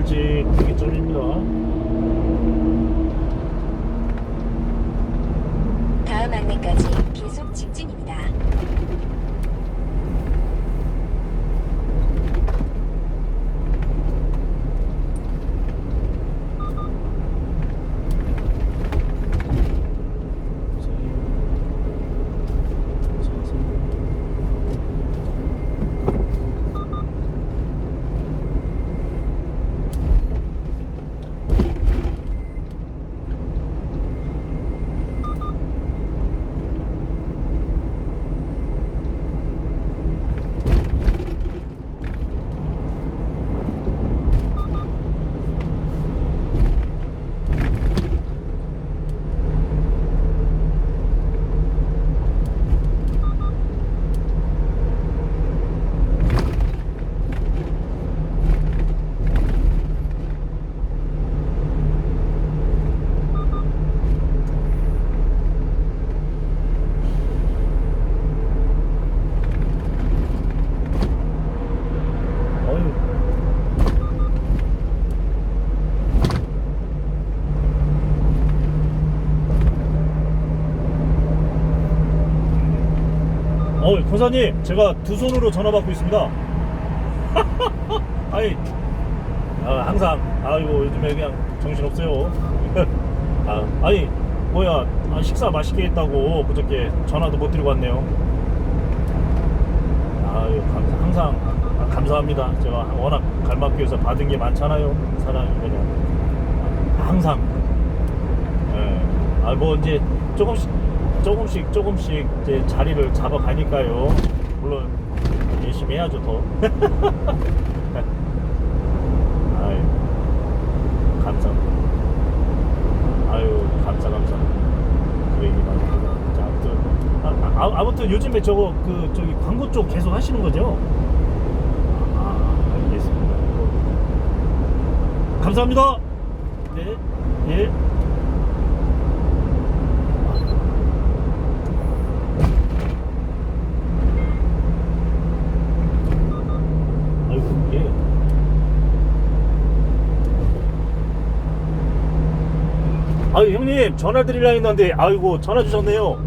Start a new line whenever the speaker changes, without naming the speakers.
일찍 대기점입니다.
다음 안내까지 계속 직진입니다.
어휴. 어, 권사님, 제가 두 손으로 전화 받고 있습니다. 아니, 아, 항상, 아이고, 요즘에 그냥 정신 없어요. 아, 아니, 뭐야, 아, 식사 맛있게 했다고 그저께 전화도 못 드리고 왔네요. 아유, 감사, 항상 아, 감사합니다. 제가 워낙 갈막교에서 받은 게 많잖아요. 사랑이 그냥 항상. 예. 아, 뭐 이제 조금씩 조금씩 조금씩 이제 자리를 잡아가니까요. 물론 열심히 해야죠 더. 아유, 감사합니다. 아유, 감사 감사. 그 많이 하고. 자, 아무튼 아, 아, 아무튼 요즘에 저거 그 저기 광고 쪽 계속 하시는 거죠? 아, 알겠습니다. 감사합니다. 네, 예. 아이고, 예. 아유 형님 전화 드리려 했는데 아이고 전화 주셨네요